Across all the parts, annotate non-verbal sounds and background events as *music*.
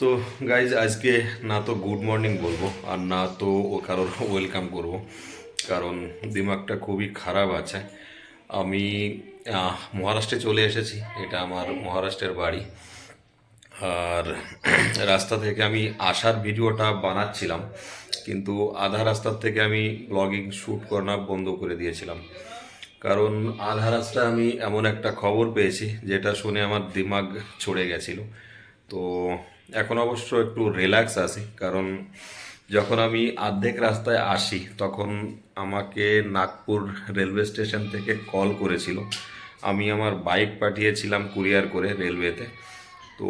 তো গাইজ আজকে না তো গুড মর্নিং বলব আর না তো ও কারোর *laughs* ওয়েলকাম করব। কারণ দিমাগটা খুবই খারাপ আছে। আমি মহারাষ্ট্রে চলে এসেছি। এটা আমার মহারাষ্ট্রের বাড়ি। আর *clears throat* রাস্তা থেকে আমি আসার ভিডিওটা বানাচ্ছিলাম, কিন্তু আধা রাস্তার থেকে আমি ব্লগিং শ্যুট করা বন্ধ করে দিয়েছিলাম। কারণ আধা রাস্তা আমি এমন একটা খবর পেয়েছি, যেটা শুনে আমার দিমাগ ছড়ে গেছিল। তো এখন অবশ্য একটু রিল্যাক্স আছি, কারণ যখন আমি অর্ধেক রাস্তায় আসি, তখন আমাকে নাগপুর রেলওয়ে স্টেশন থেকে কল করেছিল। আমি আমার বাইক পাঠিয়েছিলাম কুরিয়ার করে রেলওয়েতে তো।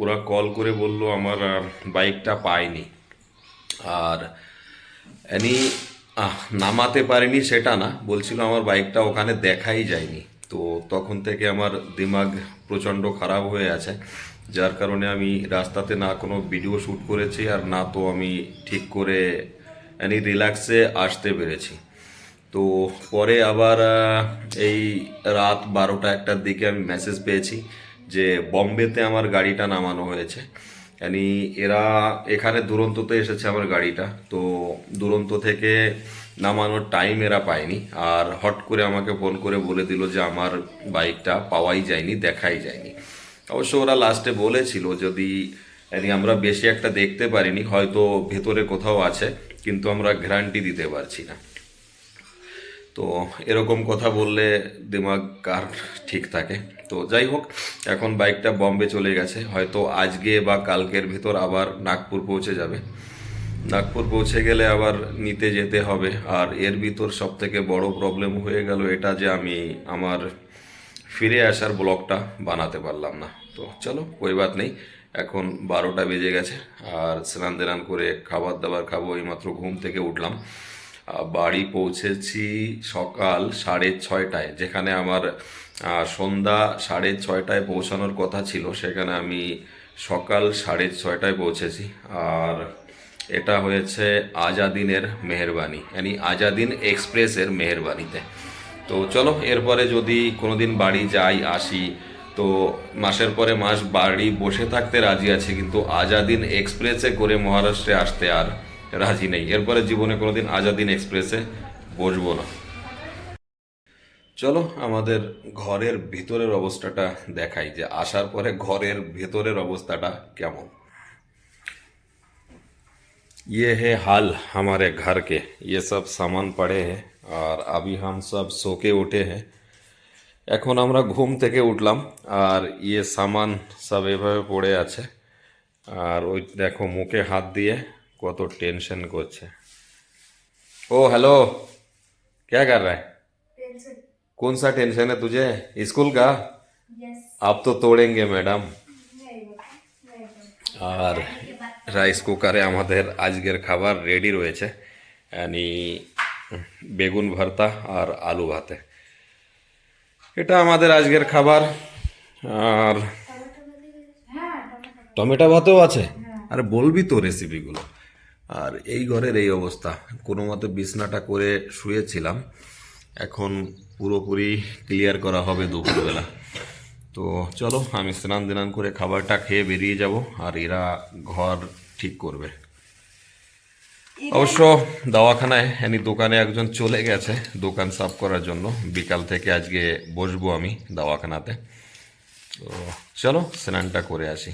ওরা কল করে বলল, আমার বাইকটা পায়নি আর এনি নামাতে পারিনি সেটা না, বলছিল আমার বাইকটা ওখানে দেখাই যায়নি। তো তখন থেকে আমার দিমাগ প্রচণ্ড খারাপ হয়ে আছে। যার কারণে আমি রাস্তাতে না কোনো ভিডিও শ্যুট করেছি আর না তো আমি ঠিক করে এনি রিল্যাক্সে আসতে পেরেছি। তো পরে আবার এই রাত বারোটা একটার দিকে আমি মেসেজ পেয়েছি যে বম্বেতে আমার গাড়িটা নামানো হয়েছে। yani এরা এখানে দুরন্ততে এসেছে আমার গাড়িটা। তো দুরন্ত থেকে নামানোর টাইম এরা পায়নি আর হট করে আমাকে ফোন করে বলে দিল যে আমার বাইকটা পাওয়াই যায়নি, দেখাই যায়নি। অবশ্য ওরা লাস্টে বলেছিল যদি আমরা বেশি একটা দেখতে পারিনি, হয়তো ভেতরে কোথাও আছে, কিন্তু আমরা গ্যারান্টি দিতে পারছি না। তো এরকম কথা বললে দিমাগ কার ঠিক থাকে? তো যাই হোক, এখন বাইকটা বম্বে চলে গেছে। হয়তো আজকে বা কালকের ভেতর আবার নাগপুর পৌঁছে যাবে। নাগপুর পৌঁছে গেলে আবার নিতে যেতে হবে। আর এর ভিতর সব থেকে বড় প্রবলেম হয়ে গেল এটা যে আমি আমার ফিরে আসার ব্লগটা বানাতে পারলাম না। তো চলো কই বাত নেই। এখন বারোটা বেজে গেছে, আর স্নান দেনান করে খাবার দাবার খাব, এইমাত্র ঘুম থেকে উঠলাম। বাড়ি পৌঁছেছি সকাল সাড়ে ছয়টায়, যেখানে আমার সন্ধ্যা সাড়ে ছয়টায় পৌঁছানোর কথা ছিল, সেখানে আমি সকাল সাড়ে ছয়টায় পৌঁছেছি। আর এটা হয়েছে আজাদিনের মেহরবানি yani আজাদিন এক্সপ্রেসের মেহরবানিতে। তো চলো, এরপরে যদি কোনোদিন বাড়ি যাই, আসি, তো মাসের পরে মাস বাড়ি বসে থাকতে রাজি আছে, কিন্তু আজাদিন এক্সপ্রেসে করে মহারাষ্ট্রে আসতে আর রাজি নেই। এরপরে জীবনে কোনোদিন আজাদিন এক্সপ্রেসে বসবো না। চলো, আমাদের ঘরের ভিতরের অবস্থাটা দেখাই যে আসার পরে ঘরের ভেতরের অবস্থাটা কেমন। ये है हाल हमारे घर के ये सब सामान पड़े हैं और अभी हम सब सो के उठे हैं এখন আমরা ঘুম থেকে উঠলাম আর ইয়ে সামান সব এভাবে পড়ে আছে আর ওই দেখো মুখে হাত দিয়ে কত টেনশন করছে ओ हेलो क्या कर रहा है टेंशन कौन सा टेंशन है तुझे स्कूल का यस आप तो तोड़ेंगे मैडम नहीं बाबा नहीं बाबा আর রাইস কুকারে আমাদের আজকের খাবার রেডি রয়েছে। yani বেগুন ভর্তা আর আলু ভাতে। এটা আমাদের আজকের খাবার। আর টমেটো ভাতেও আছে? আরে বলবি তো রেসিপিগুলো আর এই ঘরের এই অবস্থা। কোনো মতে বিছনাটা করে শুয়েছিলাম। এখন পুরোপুরি ক্লিয়ার করা হবে দুপুরবেলা। তো চলো আমি স্নান দিনান করে খাবারটা খেয়ে বেরিয়ে যাব আর এরা ঘর ঠিক করবে। অবশ্য দাওয়াখানায় এনি দোকানে একজন চলে গেছে দোকান সাফ করার জন্য। বিকাল থেকে আজকে বসবো আমি দাওয়াখানাতে। তো চলো স্নানটা করে আসি।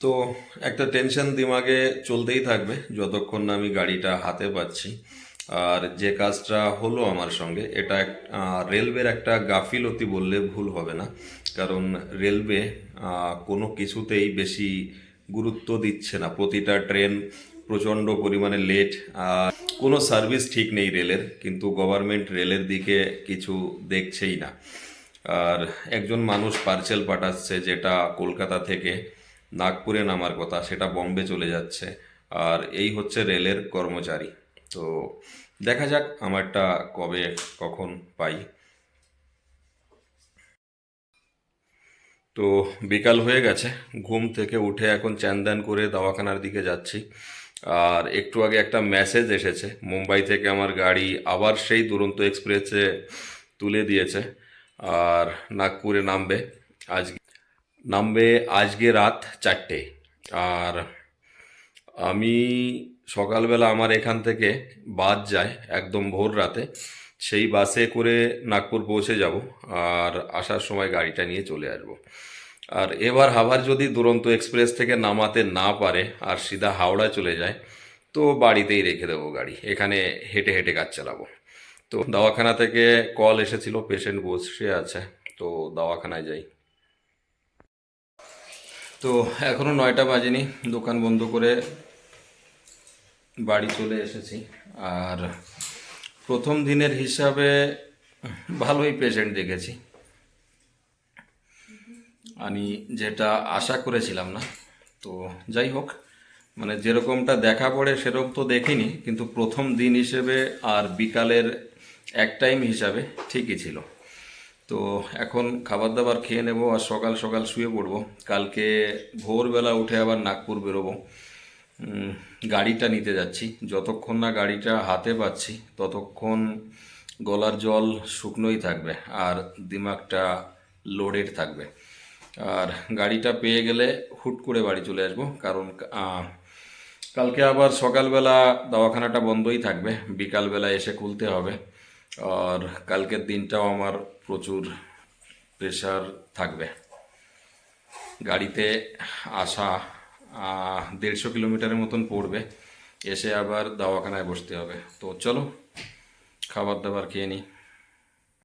তো একটা টেনশন দিমাগে চলতেই থাকবে যতক্ষণ না আমি গাড়িটা হাতে পাচ্ছি। আর যে কাজটা হলো আমার সঙ্গে, এটা রেলওয়ের একটা গাফিলতি বললে ভুল হবে না। কারণ রেলওয়ে কোনো কিছুতেই বেশি গুরুত্ব দিচ্ছে না। প্রতিটা ট্রেন প্রচণ্ড পরিমাণে লেট আর কোনো সার্ভিস ঠিক নেই রেলের, কিন্তু গভর্নমেন্ট রেলের দিকে কিছু দেখছেই না। আর একজন মানুষ পার্সেল পাঠাচ্ছে যেটা কলকাতা থেকে নাগপুরে নামার কথা, সেটা বম্বে চলে যাচ্ছে। আর এই হচ্ছে রেলের কর্মচারী। তো দেখা যাক আমারটা কবে, কখন পাই। তো বিকাল হয়ে গেছে, ঘুম থেকে উঠে এখন চ্যান করে দাওয়াখানার দিকে যাচ্ছি। আর একটু আগে একটা মেসেজ এসেছে, মুম্বাই থেকে আমার গাড়ি আবার সেই দুরন্ত এক্সপ্রেসে তুলে দিয়েছে, আর নাগপুরে নামবে। আজ নামবে আজকে রাত চারটে, আর আমি সকালবেলা আমার এখান থেকে বাস যায় একদম ভোর রাতে। সেই বাসে করে নাগপুর পৌঁছে যাব আর আসার সময় গাড়িটা নিয়ে চলে আসব। আর এবার আবার যদি দুরন্ত এক্সপ্রেস থেকে নামাতে না পারে আর সিধা হাওড়া চলে যায়, তো বাড়িতেই রেখে দেবো গাড়ি। এখানে হেঁটে হেঁটে কাজ চালাবো। তো দাওয়াখানা থেকে কল এসেছিল পেশেন্ট বসে আছে, তো দাওয়াখানায় যাই। তো এখনও নয়টা বাজেনি, দোকান বন্ধ করে বাড়ি চলে এসেছি। আর প্রথম দিনের হিসাবে ভালোই পেশেন্ট দেখেছি। আমি যেটা আশা করেছিলাম না, তো যাই হোক মানে যেরকমটা দেখা পড়ে সেরকম তো দেখিনি, কিন্তু প্রথম দিন হিসেবে আর বিকালের এক টাইম হিসাবে ঠিকই ছিল। তো এখন খাবার দাবার খেয়ে নেব আর সকাল সকাল শুয়ে পড়ব। কালকে ভোরবেলা উঠে আবার নাগপুর বেরোবো। গাড়িটা নিতে যাচ্ছি। যতক্ষণ না গাড়িটা হাতে পাচ্ছি, ততক্ষণ গলার জল শুকনোই থাকবে আর দিমাগটা লোডেড থাকবে। আর গাড়িটা পেয়ে গেলে হুট করে বাড়ি চলে আসব কারণ কালকে আবার সকালবেলা দাওয়াখানাটা বন্ধই থাকবে। বিকালবেলা এসে খুলতে হবে। আর কালকের দিনটাও আমার প্রচুর প্রেশার থাকবে। গাড়িতে আসা দেড়শো কিলোমিটারের মতন পড়বে। এসে আবার দাওয়াখানায় বসতে হবে। তো চলো, খাবার দাবার খেয়ে নিই